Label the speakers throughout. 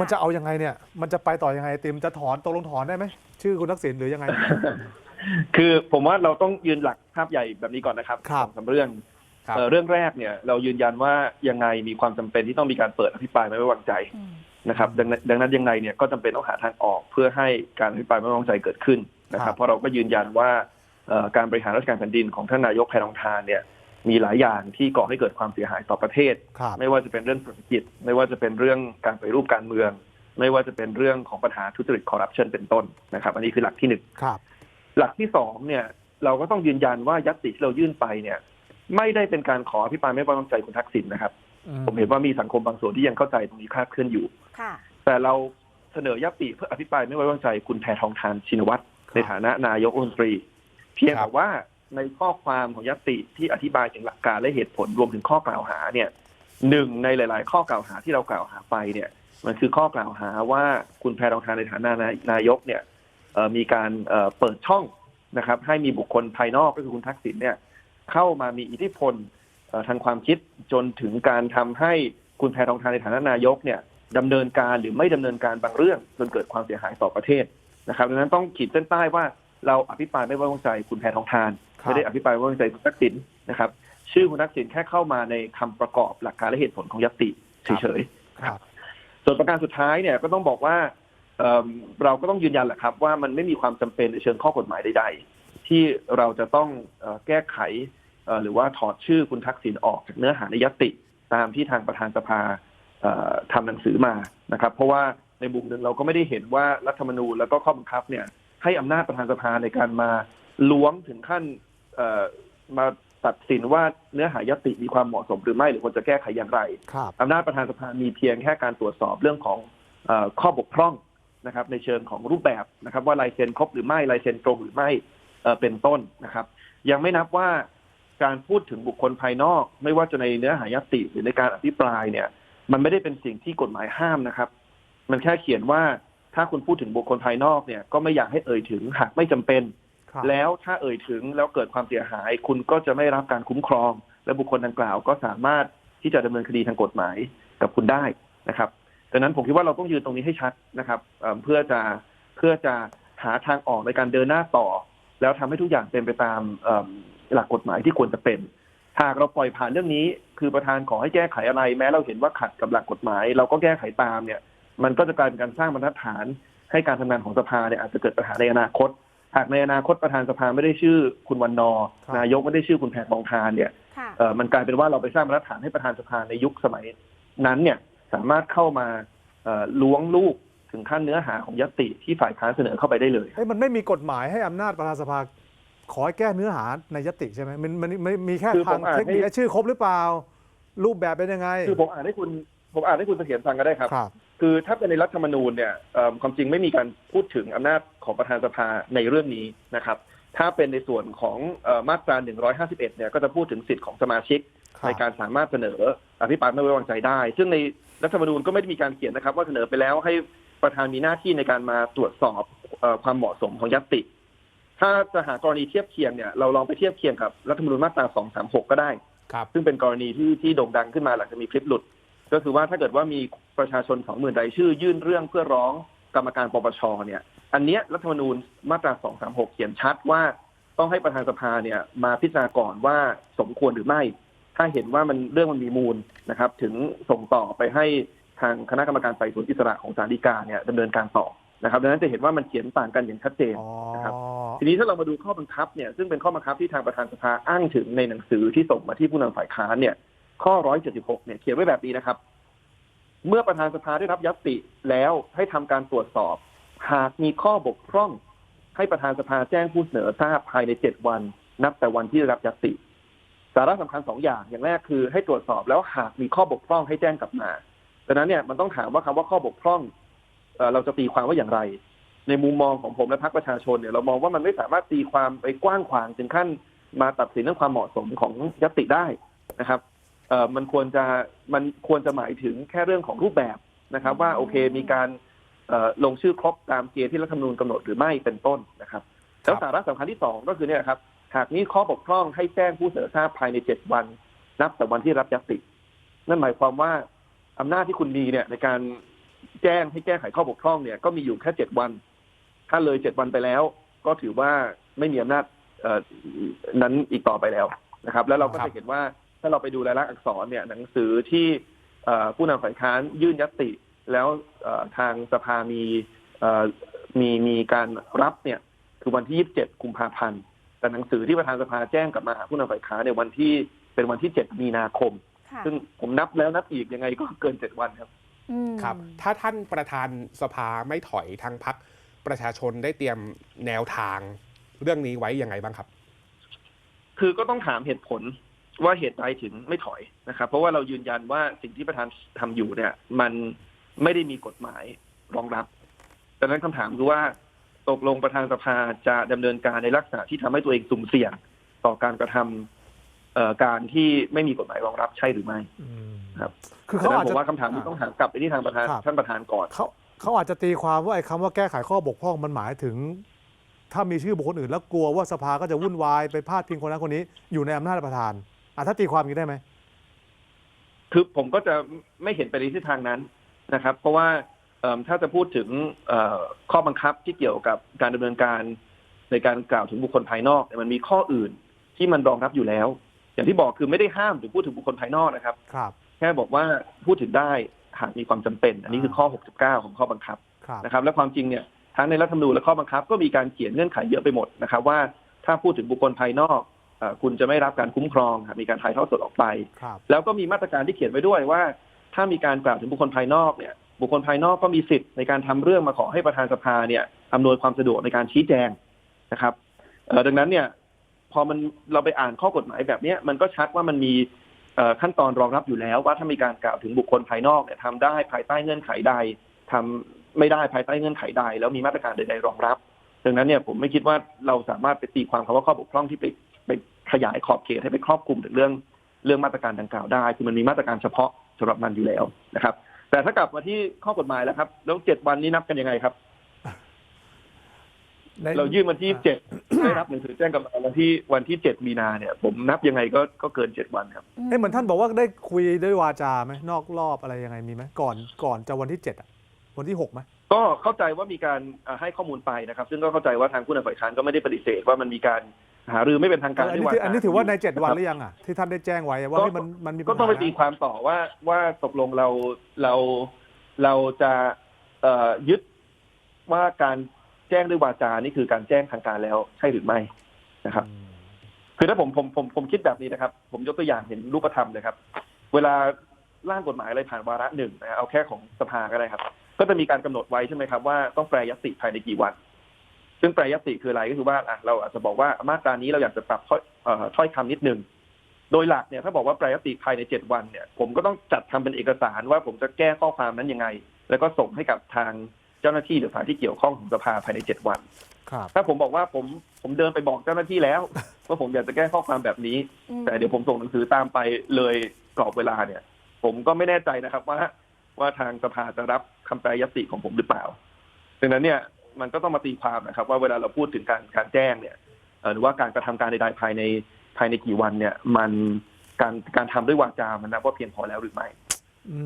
Speaker 1: มันจะเอายังไงเนี่ย มันจะไปต่อยังไงไอติมจะถอนตกลงถอนได้ไหมชื่อคุณทักษิณหรือยังไง
Speaker 2: คือผมว่าเราต้องยืนหลักภาพใหญ่แบบนี้ก่อนนะครับ
Speaker 1: ครับ
Speaker 2: สองสามเรื่อง
Speaker 1: ครับ
Speaker 2: เอ่อเรื่องแรกเนี่ย เรายืนยันว่ายังไงมีความจำเป็นที่ต้องมีการเปิดอภิปรายไม่ไว้วางใจ
Speaker 3: อืม
Speaker 2: นะครับดังนั้นดังนั้นยังไงเนี่ยก็จำเป็นต้องหาทางออกเพื่อให้การอภิปรายไม่ไว้วางใจเกิดขึ้นนะค
Speaker 1: ครั
Speaker 2: รับบเพราะเราก็ยืนยันว่าเอ่อการบริหารราชการแผ่นดินของท่านนายกแพทองทานเนี่ย มีหลายอย่างที่ก่อให้เกิดความเสียหายต่อประเทศ
Speaker 1: ครับ
Speaker 2: ไม่ว่าจะเป็นเรื่องเศรษฐกิจ ไม่ว่าจะเป็นเรื่องการปฏิรูปการเมือง ไม่ว่าจะเป็นเรื่องของปัญหาทุจริตคอร์รัปชันเป็นต้นนะครับ อันนี้คือหลักที่หนึ่ง
Speaker 1: ครับ
Speaker 2: หลักที่สองเนี่ยเราก็ต้องยืนยันว่ายัตติที่เรายื่นไปเนี่ย ไม่ได้เป็นการขออภิปรายไม่ไว้วางใจคุณทักษิณนะครับ
Speaker 1: อื
Speaker 2: ผมเห็นว่ามีสังคมบางส่วนที่ยังเข้าใจตรงนี้คลาดเคลื่อนอยู่
Speaker 3: ค่ะ
Speaker 2: แต่เราเสนอยติเพื่ออภิปรายไม่ไว้วางใจคุณแพทองทานชินวัตรในฐานะนายกรัฐมนตรี เพียงแต่ว่า ในข้อความของยติที่อธิบายถึงหลักการและเหตุผลรวมถึงข้อกล่าวหาเนี่ยหนึ่งในหลาย ๆ ข้อกล่าวหาที่เรากล่าวหาไปเนี่ย มันคือข้อกล่าวหาว่าคุณแพทองทานในฐานะนายกเนี่ยมีการเปิดช่องนะครับ ให้มีบุคคลภายนอกก็คือคุณทักษิณเนี่ย เข้ามามีอิทธิพลทางความคิดจนถึงการทำให้คุณแพทองทานในฐานะนายกเนี่ยดำเนินการหรือไม่ดำเนินการบางเรื่องจนเกิดความเสียหายต่อประเทศนะครับดังนั้นต้องขีดเส้นใต้ว่าเราอภิปรายไม่ไว้วางใจคุณแพทองทาน ไม่ได้อภิปรายไม่ไว้วางใจคุณทักษิณนะครับ ชื่อคุณทักษิณแค่เข้ามาในคำประกอบหลักการและเหตุผลของยตติเฉยๆ
Speaker 1: ครับ
Speaker 2: ส่วนประการสุดท้ายเนี่ยก็ต้องบอกว่าเอิ่มเราก็ต้องยืนยันแหละครับ ว่ามันไม่มีความจำเป็นในเชิงข้อกฎหมายใด ๆ ที่เราจะต้องเอ่อแก้ไขเอ่อหรือว่าถอดชื่อคุณทักษิณออกจากเนื้อหาในยตติตามที่ทางประธานสภาเอ่อทำหนังสือมานะครับ เพราะว่าในมุมหนึ่งเราก็ไม่ได้เห็นว่ารัฐธรรมนูญแล้วก็ข้อบังคับเนี่ยให้อำนาจประธานสภาในการมาล้วงถึงขั้นเอ่อ มาตัดสินว่าเนื้อหายตติมีความเหมาะสมหรือไม่หรือควรจะแก้ไขอย่างไร
Speaker 1: ครับ
Speaker 2: อำนาจประธานสภามีเพียงแค่การตรวจสอบเรื่องของเออข้อบกพร่องนะครับ ในเชิงของรูปแบบนะครับ ว่าลายเซ็นครบหรือไม่ลายเซ็นตรงหรือไม่เอ่อเป็นต้นนะครับ ยังไม่นับว่าการพูดถึงบุคคลภายนอก ไม่ว่าจะในเนื้อหายตติหรือในการอภิปรายเนี่ย มันไม่ได้เป็นสิ่งที่กฎหมายห้ามนะครับ มันแค่เขียนว่าถ้าคุณพูดถึงบุคคลภายนอกเนี่ยก็ไม่อยากให้เอ่ยถึงหากไม่จำเป็น
Speaker 1: ครับ
Speaker 2: แล้วถ้าเอ่ยถึงแล้วเกิดความเสียหาย คุณก็จะไม่รับการคุ้มครอง และบุคคลดังกล่าวก็สามารถที่จะดำเนินคดีทางกฎหมายกับคุณได้นะครับดังนั้นผมคิดว่าเราต้องยืนตรงนี้ให้ชัดนะครับเพื่อจะเพื่อจะหาทางออกในการเดินหน้าต่อ แล้วทำให้ทุกอย่างเป็นไปตามเอิ่มหลักกฎหมายที่ควรจะเป็นหากเราปล่อยผ่านเรื่องนี้ คือประธานขอให้แก้ไขอะไร แม้เราเห็นว่าขัดกับหลักกฎหมาย เราก็แก้ไขตามเนี่ย มันก็จะกลายเป็นการสร้างบรรทัดฐาน ให้การทำงานของสภาเนี่ยอาจจะเกิดปัญหาในอนาคต หากในอนาคตประธานสภาไม่ได้ชื่อคุณวันนอร์
Speaker 1: ครับ
Speaker 2: นายกไม่ได้ชื่อคุณแพทองทานเนี่ย
Speaker 3: ค่ะ
Speaker 2: เอ่อมันกลายเป็นว่าเราไปสร้างมาตรฐานให้ประธานสภาในยุคสมัยนั้นเนี่ยสามารถเข้ามาเอ่อล้วงลูกถึงขั้นเนื้อหาของยตติที่ฝ่ายค้านเสนอเข้าไปได้เลย
Speaker 1: เฮ้ยมันไม่มีกฎหมายให้อำนาจประธานสภา ขอให้แก้เนื้อหาในยติใช่ไหมมันมันมันมีแค่
Speaker 2: คือผ
Speaker 1: ทาง
Speaker 2: มอ่าน
Speaker 1: เทคนิค
Speaker 2: ให้
Speaker 1: และชื่อครบหรือเปล่า รูปแบบเป็นยังไง
Speaker 2: คือผมอ่านให้คุณผมอ่านให้คุณเสถียรฟังก็ได้ครับ
Speaker 1: ครับ
Speaker 2: คือถ้าเป็นในรัฐธรรมนูญเนี่ยเอิ่มความจริงไม่มีการพูดถึงอำนาจของประธานสภาในเรื่องนี้นะครับ ถ้าเป็นในส่วนของเอ่อมาตรา 151 เนี่ยก็จะพูดถึงสิทธิ์ของสมาชิก
Speaker 1: ครับ
Speaker 2: ในการสามารถเสนออภิปรายไม่ไว้วางใจได้ ซึ่งในรัฐธรรมนูญก็ไม่ได้มีการเขียนนะครับ ว่าเสนอไปแล้วให้ประธานมีหน้าที่ในการมาตรวจสอบเอ่อความเหมาะสมของยตติ ถ้าจะหากรณีเทียบเคียงเนี่ยเราลองไปเทียบเคียงกับรัฐธรรมนูญมาตรา 236 ก็ได้
Speaker 1: ครับ
Speaker 2: ซึ่งเป็นกรณีที่ที่โด่งดังขึ้นมาหลังจากมีคลิปหลุด ก็คือว่าถ้าเกิดว่ามีประชาชนสองหมื่นรายชื่อ ยื่นเรื่องเพื่อร้องกรรมการปปชเนี่ย อันเนี้ยรัฐธรรมนูญมาตรา236เขียนชัดว่าต้องให้ประธานสภาเนี่ยมาพิจารณาก่อนว่าสมควรหรือไม่ ถ้าเห็นว่ามันเรื่องมันมีมูลนะครับ ถึงส่งต่อไปให้ทางคณะกรรมการไต่สวนอิสระของศาลฎีกาเนี่ยดำเนินการต่อนะครับดังนั้นจะเห็นว่ามันเขียนต่างกันอย่างชัดเจน
Speaker 1: อ๋อ
Speaker 2: นะครับทีนี้ถ้าเรามาดูข้อบังคับเนี่ยซึ่งเป็นข้อบังคับที่ทางประธานสภาอ้างถึงในหนังสือที่ส่งมาที่ผู้นำฝ่ายค้านเนี่ย ข้อ 176 เนี่ยเขียนไว้แบบนี้นะครับ เมื่อประธานสภาได้รับยัตติแล้วให้ทำการตรวจสอบ หากมีข้อบกพร่อง ให้ประธานสภาแจ้งผู้เสนอทราบภายใน7วัน นับแต่วันที่ได้รับยัตติสาระสำคัญสองอย่างอย่างแรกคือให้ตรวจสอบแล้วหากมีข้อบกพร่องให้แจ้งกลับมาดังนั้นเนี่ยมันต้องถามว่าคำว่าข้อบกพร่องเราจะตีความว่าอย่างไร ในมุมมองของผมและพรรคประชาชนเนี่ยเรามองว่ามันไม่สามารถตีความไปกว้างขวางถึงขั้นมาตัดสินเรื่องความเหมาะสมของยตติได้นะครับ เอ่อมันควรจะมันควรจะหมายถึงแค่เรื่องของรูปแบบนะครับ ว่าโอเคมีการเอ่อลงชื่อครบตามเกณฑ์ที่รัฐธรรมนูญกำหนดหรือไม่เป็นต้นนะครับแล้วสาระสำคัญที่สองก็คือเนี่ยครับหากมีข้อบกพร่องให้แจ้งผู้เสนอทราบภายในเจ็ดวัน นับแต่วันที่รับยตตินั่นหมายความว่าอำนาจที่คุณมีเนี่ยในการแจ้งให้แก้ไขข้อบกพร่องเนี่ยก็มีอยู่แค่เจ็ดวัน ถ้าเลยเจ็ดวันไปแล้ว ก็ถือว่าไม่มีอำนาจเอ่อนั้นอีกต่อไปแล้วนะครับ แล้วเราก็
Speaker 1: ครับ
Speaker 2: จะเห็นว่า ถ้าเราไปดูรายลักษณ์อักษรเนี่ยหนังสือที่เอ่อผู้นำฝ่ายค้านยื่นยติ แล้วเอ่อทางสภามีเอ่อมีมีการรับเนี่ย คือวันที่ 27 กุมภาพันธ์แต่หนังสือที่ประธานสภาแจ้งกลับมาหาผู้นำฝ่ายค้านในยวันที่เป็นวันที่ 7 มีนาคม
Speaker 3: ค่ะ
Speaker 2: ซึ่งผมนับแล้วนับอีกยังไงก็เกิน 7 วันครับ
Speaker 3: อืม
Speaker 4: ครับ ถ้าท่านประธานสภาไม่ถอยทางพักประชาชนได้เตรียมแนวทางเรื่องนี้ไว้ยังไงบ้างครับ
Speaker 2: คือก็ต้องถามเหตุผล ว่าเหตุใดถึงไม่ถอยนะครับ เพราะว่าเรายืนยันว่าสิ่งที่ประธานทำอยู่เนี่ย มันไม่ได้มีกฎหมายรองรับดังนั้นคำถามคือว่าตกลงประธานสภาจะดำเนินการในลักษณะที่ทำให้ตัวเองสุ่มเสี่ยงต่อการกระทำเอ่อการที่ไม่มีกฎหมายรองรับใช่หรือไม่
Speaker 1: อืม
Speaker 2: ครับ
Speaker 1: คือ
Speaker 2: ดั
Speaker 1: เขา
Speaker 2: งนั้น
Speaker 1: อาจ
Speaker 2: ผม
Speaker 1: จะ
Speaker 2: ว่าคำถามที่ต้องถามกลับไปที่ทางประธาน
Speaker 1: ครับ
Speaker 2: ท่านประธานก่อน
Speaker 1: เขาเขาอาจจะตีความว่าไอ้คำว่าแก้ไขข้อบกพร่องมันหมายถึง ถ้ามีชื่อบุคคลอื่นแล้วกลัวว่าสภาก็จะวุ่นวายไปพาดพิงคนนั้นคนนี้ อยู่ในอำนาจประธาน อะถ้าตีความอย่างนี้ได้ไหม
Speaker 2: คือผมก็จะไม่เห็นไปในทิศทางนั้นนะครับ เพราะว่าเอิ่มถ้าจะพูดถึงเอ่อข้อบังคับที่เกี่ยวกับการดำเนินการในการกล่าวถึงบุคคลภายนอกเนี่ยมันมีข้ออื่นที่มันรองรับอยู่แล้ว อย่างที่บอกคือไม่ได้ห้ามถึงพูดถึงบุคคลภายนอกนะครับ
Speaker 1: ครับ
Speaker 2: แค่บอกว่าพูดถึงได้หากมีความจำเป็น อันนี้คือข้อ 69 ของข้อบังคับ
Speaker 1: ครับ
Speaker 2: นะครับ และความจริงเนี่ยทั้งในรัฐธรรมนูญและข้อบังคับ ก็มีการเขียนเงื่อนไขเยอะไปหมดนะครับ ว่าถ้าพูดถึงบุคคลภายนอกเอ่อ คุณจะไม่รับการคุ้มครองครับมีการถ่ายทอดสดออกไป
Speaker 1: ครับ
Speaker 2: แล้วก็มีมาตรการที่เขียนไว้ด้วยว่า ถ้ามีการกล่าวถึงบุคคลภายนอกเนี่ยบุคคลภายนอกก็มีสิทธิ์ในการทำเรื่องมาขอให้ประธานสภาเนี่ยอำนวยความสะดวกในการชี้แจงนะครับเอ่อดังนั้นเนี่ยพอมันเราไปอ่านข้อกฎหมายแบบเนี้ยมันก็ชัดว่ามันมีเอ่อขั้นตอนรองรับอยู่แล้ว ว่าถ้ามีการกล่าวถึงบุคคลภายนอกเนี่ยทำได้ภายใต้เงื่อนไขใดทำไม่ได้ภายใต้เงื่อนไขใด แล้วมีมาตรการใดๆรองรับ ดังนั้นเนี่ยผมไม่คิดว่าเราสามารถไปตีความคำว่าข้อบกพร่องที่ไป ไปขยายขอบเขตให้ไปครอบคลุมถึงเรื่องเรื่องมาตรการดังกล่าวได้ คือมันมีมาตรการเฉพาะสำหรับมันอยู่แล้วนะครับ แต่ถ้ากลับมาที่ข้อกฎหมายแล้วครับ แล้วเจ็ดวันนี้นับกันยังไงครับ
Speaker 1: ใน
Speaker 2: เรายื่นวันที่เจ็ดได้รับหนังสือแจ้งกลับมาวันที่วันที่เจ็ดมีนาเนี่ย ผมนับยังไงก็ก็เกินเจ็ดวันครับ
Speaker 1: เอ้เหมือนท่านบอกว่าได้คุยด้วยวาจาไหมนอกรอบอะไรยังไงมีไหมก่อนก่อนจะวันที่เจ็ดอะวันที่หกไหม
Speaker 2: ก็เข้าใจว่ามีการเอ่อให้ข้อมูลไปนะครับ ซึ่งก็เข้าใจว่าทางผู้นำฝ่ายค้านก็ไม่ได้ปฏิเสธว่ามันมีการ หารือไม่เป็นทางการ
Speaker 1: อัน
Speaker 2: ด้
Speaker 1: นี้
Speaker 2: วย
Speaker 1: ถืออันนี้ถือว่าในเจ็ดวันหะรือยังอะที่ท่านได้แจ้งไว้ว่า
Speaker 2: ก็
Speaker 1: เฮ้ยมันมันมีปัญ
Speaker 2: ก็
Speaker 1: หา
Speaker 2: ต้องไป
Speaker 1: นะ
Speaker 2: ตีความต่อว่าว่าตกลงเราเราเราจะเอ่อยึดว่าการแจ้งด้วยวาจานี่คือการแจ้งทางการแล้วใช่หรือไม่นะครับ
Speaker 1: อืม
Speaker 2: คือถ้าผมผมผมผมคิดแบบนี้นะครับ ผมยกตัวอย่างเห็นรูปธรรมเลยครับ เวลาร่างกฎหมายอะไรผ่านวาระหนึ่งนะเอาแค่ของสภาก็ได้ครับ ก็จะมีการกำหนดไว้ใช่ไหมครับว่าต้องแปรยติภายในกี่วัน ซึ่งแปรยติคืออะไรก็คือว่าอะเราอาจจะบอกว่ามาตรานี้เราอยากจะปรับถ้อยเอ่อถ้อยคำนิดนึง โดยหลักเนี่ยถ้าบอกว่าแปรยติภายในเจ็ดวันเนี่ย ผมก็ต้องจัดทำเป็นเอกสารว่าผมจะแก้ข้อความนั้นยังไง แล้วก็ส่งให้กับทางเจ้าหน้าที่หรือฝ่ายที่เกี่ยวข้องของสภาภายในเจ็ดวัน
Speaker 1: ครับ
Speaker 2: ถ้าผมบอกว่าผมผมเดินไปบอกเจ้าหน้าที่แล้วว่าผมอยากจะแก้ข้อความแบบนี้
Speaker 3: อืม
Speaker 2: แต่เดี๋ยวผมส่งหนังสือตามไปเลยกรอบเวลาเนี่ย ผมก็ไม่แน่ใจนะครับว่าว่าทางสภาจะรับคำแปรยติของผมหรือเปล่าดังนั้นเนี่ย มันก็ต้องมาตีความนะครับ ว่าเวลาเราพูดถึงการการแจ้งเนี่ยเอ่อหรือว่าการกระทำการใดๆภายในภายในกี่วันเนี่ย มันการการทำด้วยวาจา มันนับว่าเพียงพอแล้วหรือไม่
Speaker 1: อื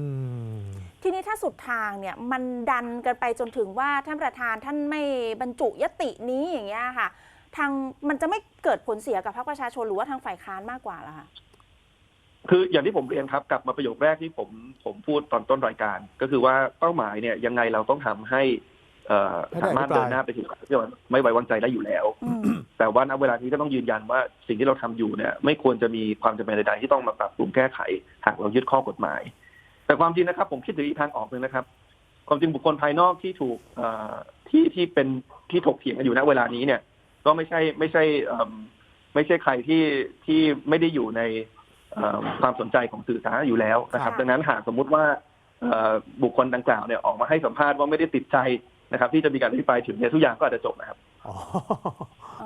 Speaker 1: ม
Speaker 3: ทีนี้ถ้าสุดทางเนี่ยมันดันกันไปจนถึงว่าท่านประธานท่านไม่บรรจุยตินี้อย่างเงี้ยค่ะ ทางมันจะไม่เกิดผลเสียกับพรรคประชาชนหรือว่าทางฝ่ายค้านมากกว่าล่ะคะ
Speaker 2: คืออย่างที่ผมเรียนครับกลับมาประโยคแรกที่ผมผมพูดตอนต้นรายการ ก็คือว่าเป้าหมายเนี่ยยังไงเราต้องทำให้ เอ่อ
Speaker 1: ให้ได้
Speaker 2: สามารถ
Speaker 1: อภิปราย
Speaker 2: เดินหน้าไปถึงการที่ไม่ไว้วางใจได้อยู่แล้ว
Speaker 3: อืม
Speaker 2: แต่ว่าณเวลานี้ก็ต้องยืนยันว่าสิ่งที่เราทำอยู่เนี่ย ไม่ควรจะมีความจำเป็นใดๆที่ต้องมาปรับปรุงแก้ไข หากเรายึดข้อกฎหมาย แต่ความจริงนะครับ ผมคิดถึงอีกทางออกหนึ่งนะครับ ความจริงบุคคลภายนอกที่ถูกเอ่อที่ที่เป็นที่ถกเถียงกันอยู่ณเวลานี้เนี่ย ก็ไม่ใช่ไม่ใช่เอิ่มไม่ใช่ใครที่ที่ไม่ได้อยู่ในเอ่อความสนใจของสื่อสาธารณะอยู่แล้วนะครับ
Speaker 3: ค่ะ
Speaker 2: ดังนั้นหากสมมุติว่าเอ่อบุคคลดังกล่าวเนี่ยออกมาให้สัมภาษณ์ว่าไม่ได้ติดใจ นะครับ ที่จะมีการอภิปรายถึงเนี่ยทุกอย่างก็อาจจะจบนะครับ
Speaker 1: อ๋อ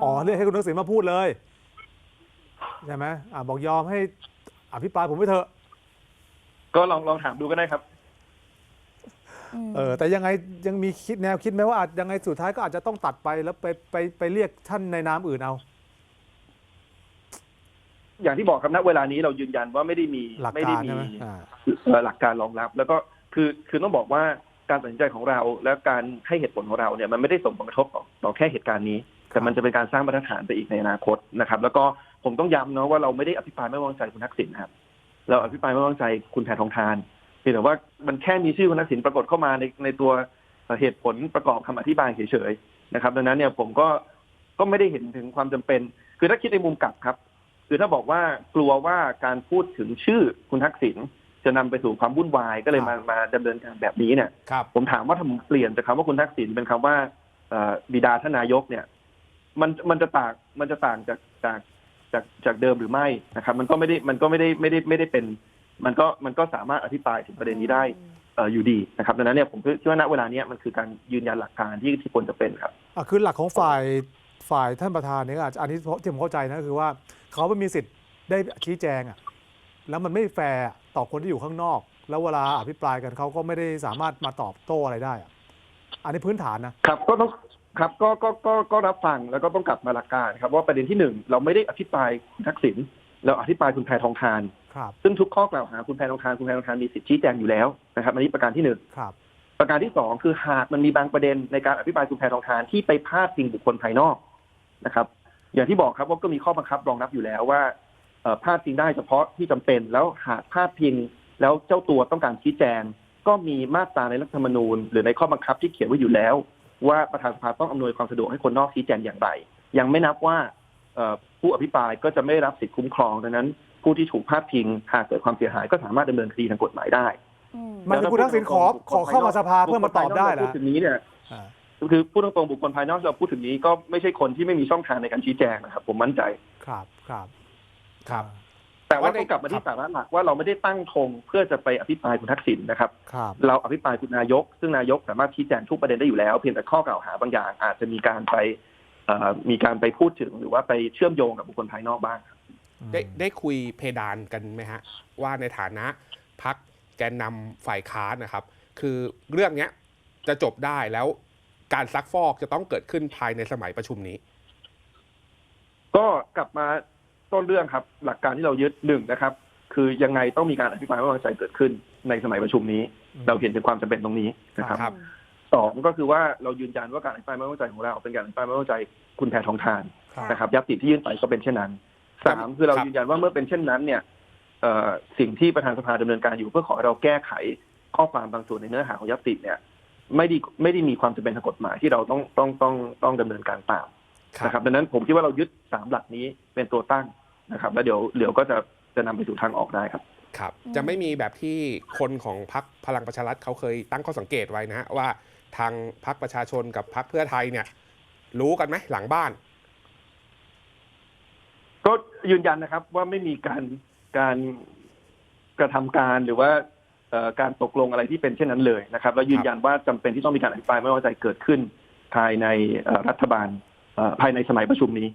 Speaker 1: อ๋อเรียกให้คุณทักษิณมาพูดเลยใช่ไหมอ่าบอกยอมให้อภิปรายผมไปเถอะ
Speaker 2: ก็ลองลองถามดูก็ได้ครับ
Speaker 3: ม
Speaker 1: เออแต่ยังไงยังมีคิดแนวคิดไหมว่าอาจยังไงสุดท้ายก็อาจจะต้องตัดไปแล้วไปไปไปเรียกท่านในนามอื่นเอา
Speaker 2: อย่างที่บอกครับณเวลานี้เรายืนยันว่าไม่ได้มี
Speaker 1: หลัก
Speaker 2: ไม่ได้
Speaker 1: การ
Speaker 2: มี
Speaker 1: ใช่ไหมอ่า
Speaker 2: เอ่อหลักการรองรับ แล้วก็คือคือต้องบอกว่า การตัดสินใจของเรา และการให้เหตุผลของเราเนี่ยมันไม่ได้ส่งผลกระทบต่อต่อแค่เหตุการณ์นี้ แต่มันจะเป็นการสร้างมาตรฐานไปอีกในอนาคตนะครับ แล้วก็ผมต้องย้ำเนาะว่าเราไม่ได้อภิปรายไม่วางใจคุณทักษิณนะครับ เราอภิปรายไม่วางใจคุณแพทองทานเพียงแต่ว่ามันแค่มีชื่อคุณทักษิณปรากฏเข้ามาในในตัวเหตุผลประกอบคำอธิบายเฉยๆนะครับ ดังนั้นเนี่ยผมก็ก็ไม่ได้เห็นถึงความจำเป็น คือถ้าคิดในมุมกลับครับ คือถ้าบอกว่ากลัวว่าการพูดถึงชื่อคุณทักษิณ จะนำไปสู่ความวุ่นวายก็เลยมามาดำเนินการแบบนี้เนี่ย
Speaker 4: ครับ
Speaker 2: ผมถามว่าทำไมเปลี่ยนจากคำว่าคุณทักษิณเป็นคำว่าเอ่อบิดาท่านนายกเนี่ย มันมันจะต่างมันจะต่างจากจากจากจากเดิมหรือไม่นะครับ มันก็ไม่ได้มันก็ไม่ได้ไม่ได้ไม่ได้เป็น มันก็มันก็สามารถอธิบายถึงประเด็นนี้ได้เอ่ออยู่ดีนะครับดังนั้นเนี่ยผมคิดว่าณเวลาเนี้ยมันคือการยืนยันหลักการที่ที่ควรจะเป็นครับ
Speaker 1: อะคือหลักของฝ่ายฝ่ายท่านประธานเนี่ยอาจจะอันนี้ที่ผมเข้าใจนะคือว่าเขาไม่มีสิทธิ์ได้ชี้แจงอะแล้วมันไม่แฟร์ ต่อคนที่อยู่ข้างนอก แล้วเวลาอภิปรายกันเขาก็ไม่ได้สามารถมาตอบโต้อะไรได้อะอันนี้พื้นฐานนะครับ
Speaker 2: ก็ต้องครับก็ก็ก็ก็รับฟังแล้วก็ต้องกลับมาหลักการครับว่าประเด็นที่หนึ่งเราไม่ได้อภิปรายคุณทักษิณเราอภิปรายคุณแพทองทาน
Speaker 1: ครับ
Speaker 2: ซึ่งทุกข้อกล่าวหาคุณแพทองทานคุณแพทองทานมีสิทธิชี้แจงอยู่แล้วนะครับอันนี้ประการที่หนึ่ง
Speaker 1: ครับ
Speaker 2: ประการที่สองคือหากมันมีบางประเด็นในการอภิปรายคุณแพทองทานที่ไปพาดพิงบุคคลภายนอกนะครับ อย่างที่บอกครับว่าก็มีข้อบังคับรองรับอยู่แล้วว่าเอ่อ พาดพิงได้เฉพาะที่จำเป็น แล้วหากพาดพิงแล้วเจ้าตัวต้องการชี้แจง ก็มีมาตราในรัฐธรรมนูญ หรือในข้อบังคับที่เขียนไว้อยู่แล้ว ว่าประธานสภาต้องอำนวยความสะดวกให้คนนอกชี้แจงอย่างไร ยังไม่นับว่าเอ่อผู้อภิปรายก็จะไม่ได้รับสิทธิคุ้มครองดังนั้น ผู้ที่ถูกพาดพิงหากเกิดความเสียหายก็สามารถดำเนินคดีทางกฎหมายได้
Speaker 3: อืม
Speaker 1: มันคือคุณทักษิณขอขอเข้ามาสภาเพื่อมาตอบได้เหรอ
Speaker 2: พูดถึงนี้เนี่ย
Speaker 1: อ่า
Speaker 2: คือพูดตรงๆบุคคลภายนอกที่เราพูดถึงนี้ก็ไม่ใช่คนที่ไม่มีช่องทางในการชี้แจงนะครับ ผมมั่นใจ
Speaker 1: ครับครับ
Speaker 4: ครับ
Speaker 2: แต่ว่า
Speaker 4: ว่าใน
Speaker 2: ต้องกลับมา
Speaker 4: ครั
Speaker 2: ที่
Speaker 4: บ
Speaker 2: สาระหลักว่าเราไม่ได้ตั้งธงเพื่อจะไปอภิปรายคุณทักษิณนะครับ
Speaker 1: ครับ
Speaker 2: เราอภิปรายคุณนายก ซึ่งนายกสามารถชี้แจงทุกประเด็นได้อยู่แล้ว เพียงแต่ข้อกล่าวหาบางอย่าง อาจจะมีการไปเอ่อมีการไปพูดถึงหรือว่าไปเชื่อมโยงกับบุคคลภายนอกบ้างครับ
Speaker 4: ได้ได้คุยเพดานกันไหมฮะ ว่าในฐานะพักแกนนำฝ่ายค้านนะครับ คือเรื่องเนี้ยจะจบได้แล้วการซักฟอกจะต้องเกิดขึ้นภายในสมัยประชุมนี้
Speaker 2: ก็กลับมา ต้นเรื่องครับ หลักการที่เรายึดหนึ่งนะครับ คือยังไงต้องมีการอภิปรายไม่ไว้วางใจเกิดขึ้นในสมัยประชุมนี้
Speaker 1: อืม
Speaker 2: เราเห็นถึงความจำเป็นตรงนี้นะครับ
Speaker 4: ครับ
Speaker 2: สองก็คือว่าเรายืนยันว่าการอภิปรายไม่ไว้วางใจของเราเป็นการอภิปรายไม่ไว้วางใจคุณแพทองทาน
Speaker 1: ครับ
Speaker 2: นะครับยัตติที่ยื่นไปก็เป็นเช่นนั้นสามคือเรา
Speaker 4: ครับ
Speaker 2: ยืนยันว่าเมื่อเป็นเช่นนั้นเนี่ยเอ่อสิ่งที่ประธานสภาดำเนินการอยู่เพื่อขอให้เราแก้ไขข้อความบางส่วนในเนื้อหาของยัตติเนี่ย ไม่ได้ไม่ได้มีความจำเป็นทางกฎหมายที่เราต้องต้องต้องต้องดำเนินการตาม นะครับดังนั้นผมคิดว่าเรายึดสามหลักนี้เป็นตัวตั้งนะครับ แล้วเดี๋ยวเดี๋ยวก็จะจะนำไปสู่ทางออกได้ครับ
Speaker 4: ครับ จะไม่มีแบบที่คนของพักพลังประชารัฐเขาเคยตั้งข้อสังเกตไว้นะฮะว่าทางพักประชาชนกับพักเพื่อไทยเนี่ย รู้กันไหมหลังบ้าน
Speaker 2: ก็ยืนยันนะครับว่าไม่มีการการกระทำการหรือว่าเอ่อการตกลงอะไรที่เป็นเช่นนั้นเลยนะครับ แล้วยืนยันว่าจำเป็นที่ต้องมีการอภิปรายไม่ไว้วางใจเกิดขึ้นภายในเอ่อรัฐบาลเอ่อ ภายในสมัยประชุมนี้